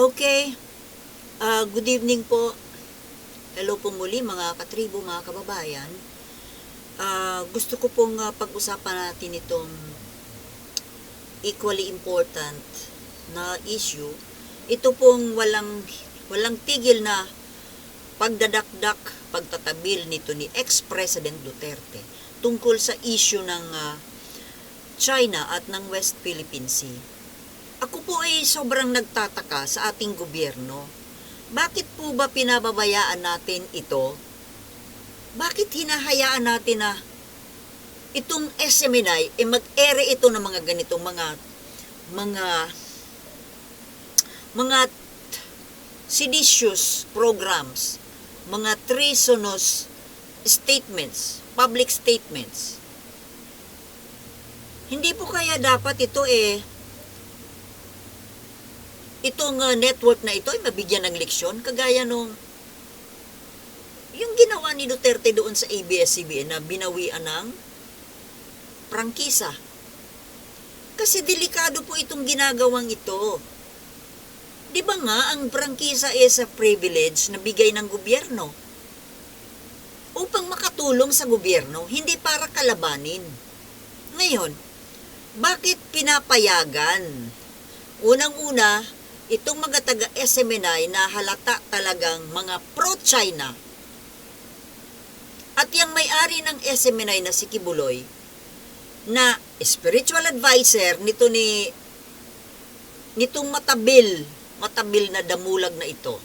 Okay. Ah, good evening po. Hello po muli mga katribo, mga kababayan. Ah, gusto ko pong ah, pag-usapan natin itong equally important na issue. Ito pong walang walang tigil na pagdadakdak, pagtatabil nito ni ex-President Duterte tungkol sa issue ng ah, China at ng West Philippine Sea. Ako po ay sobrang nagtataka sa ating gobyerno. Bakit po ba pinababayaan natin ito? Bakit hinahayaan natin na itong SMNI, eh mag-ere ito ng mga ganitong mga mga mga seditious programs, mga treasonous statements, public statements. Hindi po kaya dapat ito eh itong uh, network na ito ay mabigyan ng leksyon kagaya nung yung ginawa ni Duterte doon sa ABS-CBN na binawian ng prangkisa. Kasi delikado po itong ginagawang ito. Di ba nga ang prangkisa is a privilege na bigay ng gobyerno? Upang makatulong sa gobyerno, hindi para kalabanin. Ngayon, bakit pinapayagan? Unang-una, itong mga taga SMNI na halata talagang mga pro-China. At yung may-ari ng SMNI na si Kibuloy na spiritual advisor nito ni nitong matabil matabil na damulag na ito.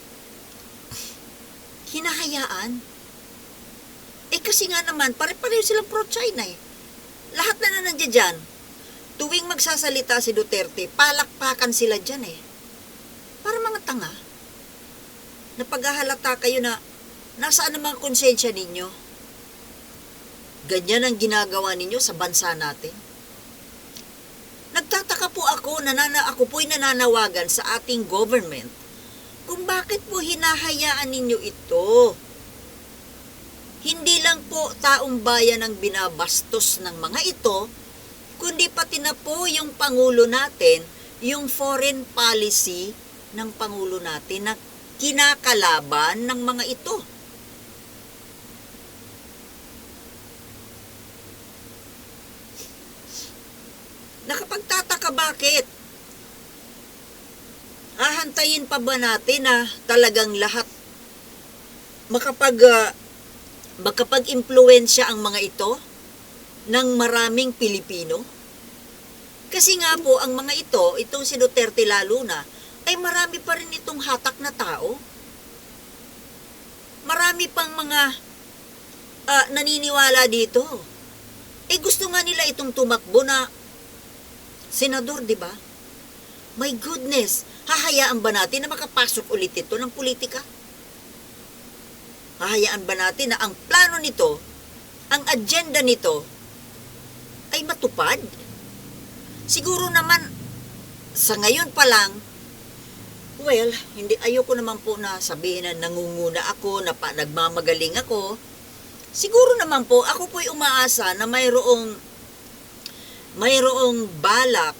Hinahayaan. Eh kasi nga naman pare-pareho silang pro-China eh. Lahat na na nandiyan dyan tuwing magsasalita si Duterte palakpakan sila dyan eh tanga. Napaghahalata kayo na nasaan mga konsensya ninyo? Ganyan ang ginagawa ninyo sa bansa natin. Nagtataka po ako, nanana, ako po'y nananawagan sa ating government kung bakit po hinahayaan ninyo ito. Hindi lang po taong bayan ang binabastos ng mga ito, kundi pati na po yung Pangulo natin, yung foreign policy ng Pangulo natin na kinakalaban ng mga ito. Nakapagtataka bakit? Hahantayin pa ba natin na talagang lahat makapag uh, makapag-impluensya ang mga ito ng maraming Pilipino? Kasi nga po, ang mga ito, itong si Duterte lalo na, ay marami pa rin itong hatak na tao. Marami pang mga ah, naniniwala dito. Eh gusto nga nila itong tumakbo na senador, di ba? My goodness, hahayaan ba natin na makapasok ulit ito ng politika? Hahayaan ba natin na ang plano nito, ang agenda nito, ay matupad? Siguro naman, sa ngayon pa lang, Well, hindi ayoko naman po na sabihin na nangunguna ako, na pa, nagmamagaling ako. Siguro naman po, ako po'y umaasa na mayroong mayroong balak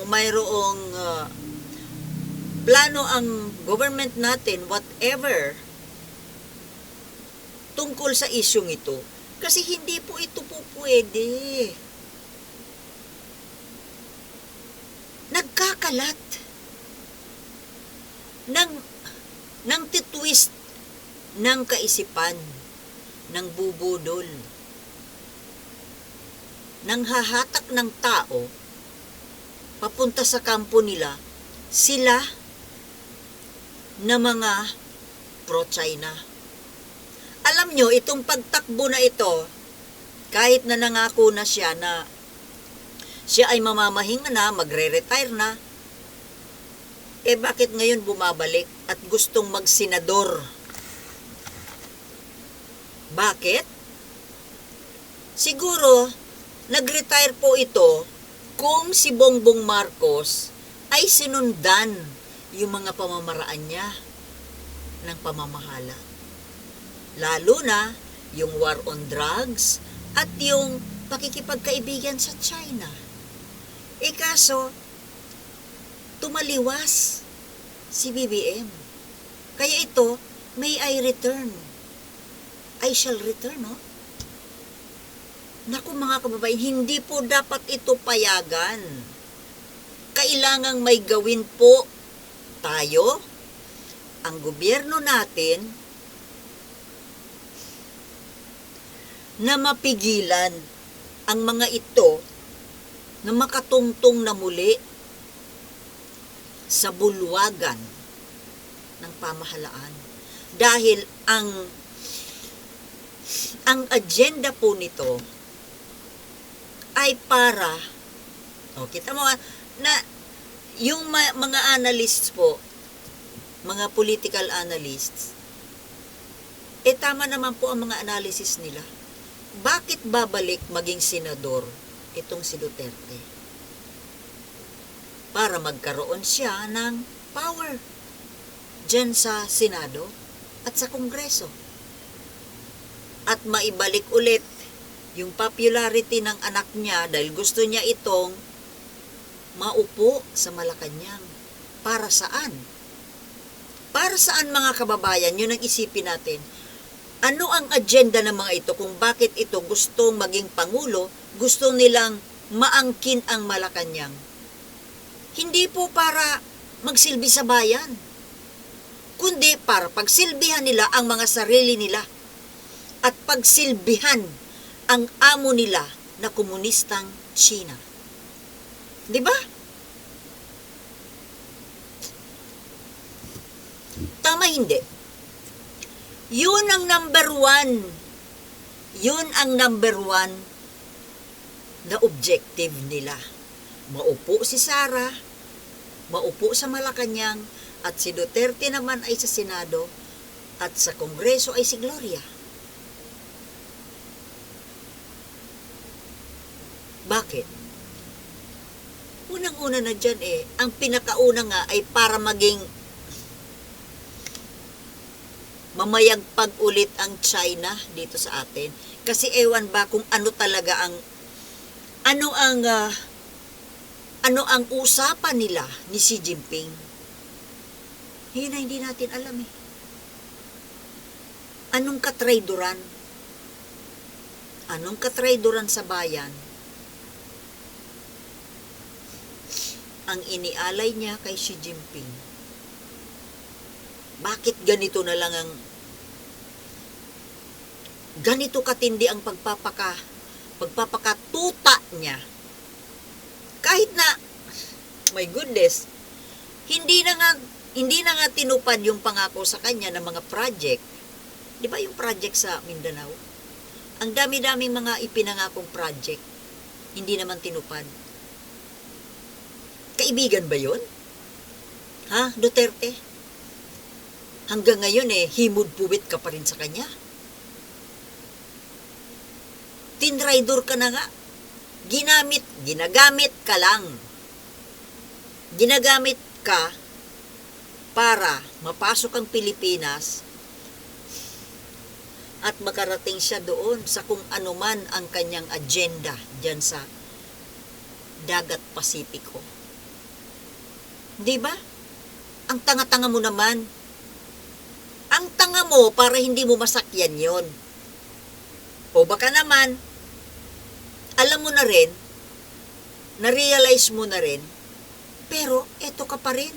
o mayroong uh, plano ang government natin, whatever, tungkol sa isyong ito. Kasi hindi po ito po pwede. Nagkakalat ng ng titwist ng kaisipan ng bubudol ng hahatak ng tao papunta sa kampo nila sila na mga pro-China. Alam nyo, itong pagtakbo na ito, kahit na nangako na siya na siya ay mamamahinga na, magre-retire na, eh bakit ngayon bumabalik at gustong magsenador? Bakit? Siguro, nag-retire po ito kung si Bongbong Marcos ay sinundan yung mga pamamaraan niya ng pamamahala. Lalo na yung war on drugs at yung pakikipagkaibigan sa China. Eh kaso, tumaliwas si BBM. Kaya ito, may I return. I shall return, no? Naku mga kababayan, hindi po dapat ito payagan. Kailangang may gawin po tayo, ang gobyerno natin, na mapigilan ang mga ito na makatungtong na muli sa bulwagan ng pamahalaan. Dahil ang ang agenda po nito ay para o kita mo na yung ma- mga analysts po mga political analysts eh tama naman po ang mga analysis nila bakit babalik maging senador itong si Duterte? Para magkaroon siya ng power dyan sa Senado at sa Kongreso. At maibalik ulit yung popularity ng anak niya dahil gusto niya itong maupo sa Malacanang. Para saan? Para saan mga kababayan? Yun ang isipin natin ano ang agenda ng mga ito kung bakit ito gustong maging pangulo, gusto nilang maangkin ang Malacanang. Hindi po para magsilbi sa bayan, kundi para pagsilbihan nila ang mga sarili nila at pagsilbihan ang amo nila na komunistang China. Di ba? Tama hindi. Yun ang number one. Yun ang number one na objective nila. Maupo si Sara, maupo sa Malacanang, at si Duterte naman ay sa Senado, at sa Kongreso ay si Gloria. Bakit? Unang-una na dyan eh, ang pinakauna nga ay para maging mamayagpag ulit ang China dito sa atin. Kasi ewan ba kung ano talaga ang ano ang ah, ano ang usapan nila ni Xi Jinping. Yun na hindi natin alam eh. Anong katrayduran? Anong katrayduran sa bayan? Ang inialay niya kay Xi Jinping. Bakit ganito na lang ang ganito katindi ang pagpapaka pagpapakatuta niya kahit na my goodness hindi na nga hindi na nga tinupad yung pangako sa kanya ng mga project. Di ba yung project sa Mindanao? Ang dami-daming mga ipinangakong project hindi naman tinupad. Kaibigan ba yun? Ha Duterte? Hanggang ngayon eh himod puwit ka pa rin sa kanya? Tinrider ka na nga. Ginamit, ginagamit ka lang. Ginagamit ka para mapasok ang Pilipinas at makarating siya doon sa kung anuman ang kanyang agenda dyan sa dagat Pasipiko. Di ba? Ang tanga-tanga mo naman. Ang tanga mo para hindi mo masakyan yon. O baka naman, alam mo na rin, na-realize mo na rin, pero eto ka pa rin.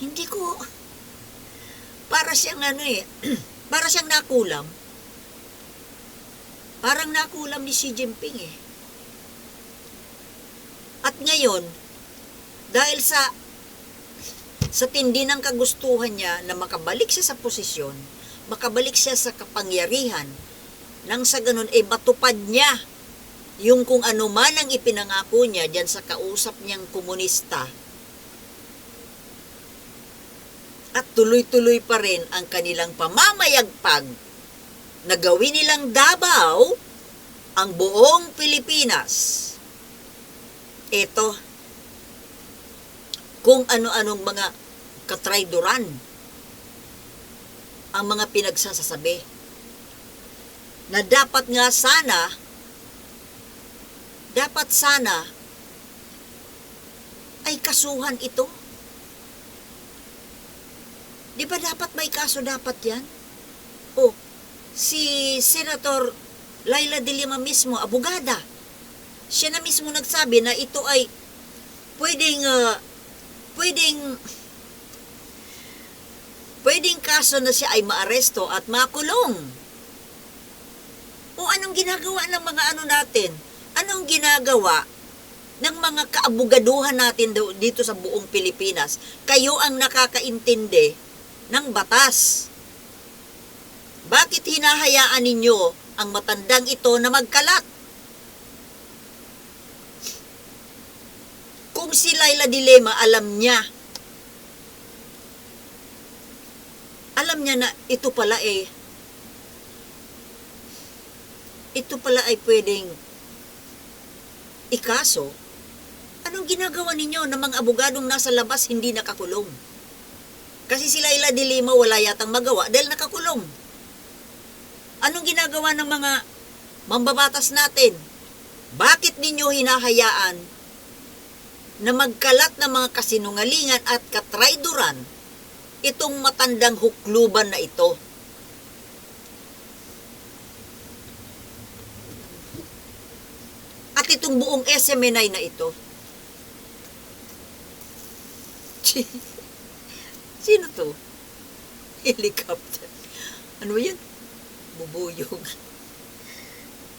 Hindi ko, para siyang ano eh, para siyang nakulam. Parang nakulam ni Xi Jinping eh. At ngayon, dahil sa sa tindi ng kagustuhan niya na makabalik siya sa posisyon, makabalik siya sa kapangyarihan, nang sa ganun ay matupad niya yung kung ano man ang ipinangako niya dyan sa kausap niyang komunista. At tuloy-tuloy pa rin ang kanilang pamamayagpag na gawin nilang Davao ang buong Pilipinas. Ito, kung ano-anong mga katrayduran ang mga pinagsasasabi na dapat nga sana dapat sana ay kasuhan ito Di ba dapat may kaso dapat yan? O, si Senator Laila de mismo, abogada, siya na mismo nagsabi na ito ay pwedeng, ah, pwedeng, pwedeng kaso na siya ay maaresto at makulong. Anong ginagawa ng mga ano natin? Anong ginagawa ng mga kaabugaduhan natin dito sa buong Pilipinas? Kayo ang nakakaintindi ng batas. Bakit hinahayaan ninyo ang matandang ito na magkalat? Kung si Laila Dilema alam niya, alam niya na ito pala eh, ito pala ay pwedeng ikaso, anong ginagawa ninyo ng mga abogadong nasa labas hindi nakakulong? Kasi si Laila Dilima wala yatang magawa dahil nakakulong. Anong ginagawa ng mga mambabatas natin? Bakit ninyo hinahayaan na magkalat ng mga kasinungalingan at katrayduran itong matandang hukluban na ito? At itong buong SMNI na ito. Sino to? Helicopter. Ano yan? Bubuyog.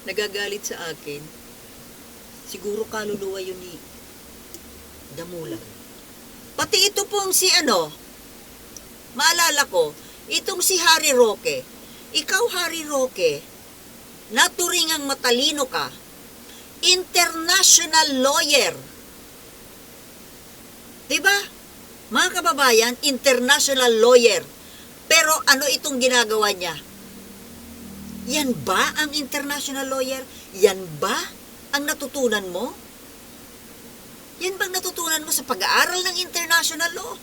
Nagagalit sa akin. Siguro kaluluwa yun ni Damula. Pati ito pong si ano, maalala ko, itong si Harry Roque. Ikaw, Harry Roque, naturingang matalino ka, international lawyer. 'Di ba? Mga kababayan, international lawyer. Pero ano itong ginagawa niya? Yan ba ang international lawyer? Yan ba ang natutunan mo? Yan bang natutunan mo sa pag-aaral ng international law?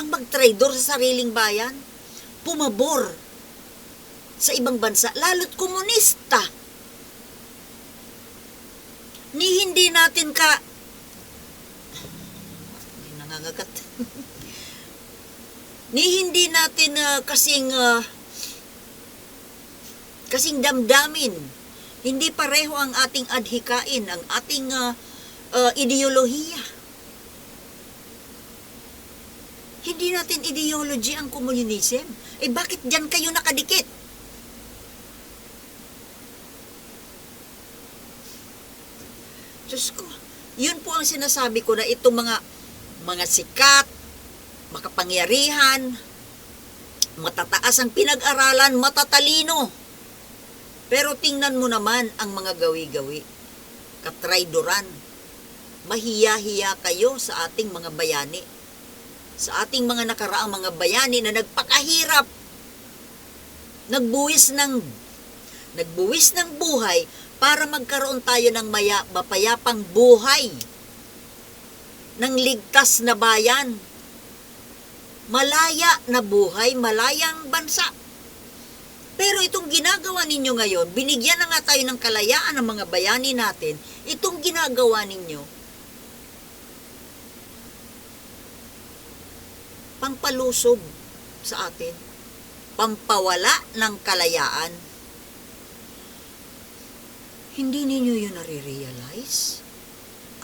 Ang magtraidor sa sariling bayan? Pumabor sa ibang bansa, lalo't komunista ni hindi natin ka. Ay, nangangagat. Ni hindi natin ah, kasing ah, kasing damdamin. Hindi pareho ang ating adhikain ang ating ah, ah, ideolohiya. Hindi natin ideology ang communism eh bakit dyan kayo nakadikit Diyos ko, yun po ang sinasabi ko na itong mga mga sikat, makapangyarihan, matataas ang pinag-aralan, matatalino. Pero tingnan mo naman ang mga gawi-gawi. Katraydoran. Mahiya-hiya kayo sa ating mga bayani. Sa ating mga nakaraang mga bayani na nagpakahirap. Nagbuwis ng nagbuwis ng buhay para magkaroon tayo ng maya, mapayapang buhay ng ligtas na bayan. Malaya na buhay, malayang bansa. Pero itong ginagawa ninyo ngayon, binigyan na nga tayo ng kalayaan ng mga bayani natin, itong ginagawa ninyo, pangpalusob sa atin, pampawala ng kalayaan, hindi ninyo yun nare-realize?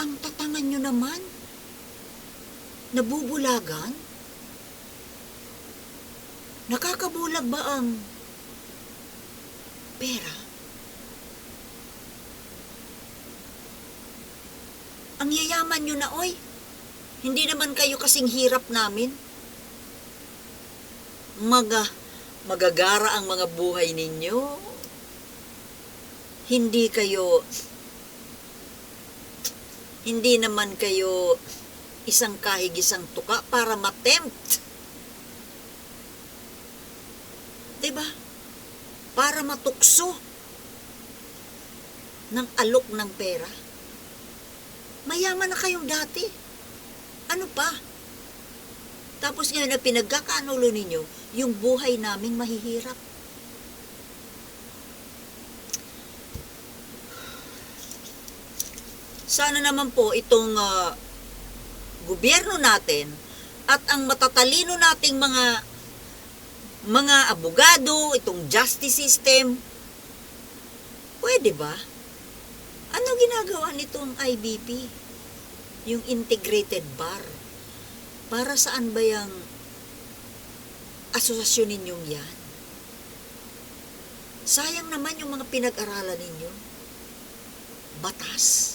Ang tatangan nyo naman. Nabubulagan? Nakakabulag ba ang pera? Ang yayaman nyo na, oy. Hindi naman kayo kasing hirap namin. Maga, magagara ang mga buhay ninyo hindi kayo hindi naman kayo isang kahig isang tuka para matempt. 'Di ba? Para matukso ng alok ng pera. Mayaman na kayong dati. Ano pa? Tapos ngayon na pinagkakanulo ninyo, yung buhay naming mahihirap. Sana naman po itong ah, gobyerno natin at ang matatalino nating mga mga abogado, itong justice system, pwede ba? Ano ginagawa nitong IBP? Yung integrated bar. Para saan ba yung asosasyon ninyong yan? Sayang naman yung mga pinag-aralan ninyo. Batas.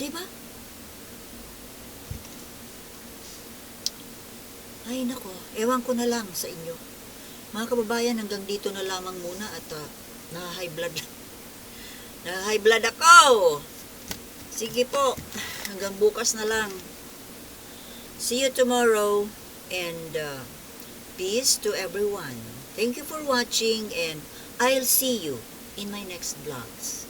Di ba? Ay nako, ewan ko na lang sa inyo. Mga kababayan, hanggang dito na lamang muna at uh, na-high blood. na-high blood ako! Sige po, hanggang bukas na lang. See you tomorrow and uh, peace to everyone. Thank you for watching and I'll see you in my next vlogs.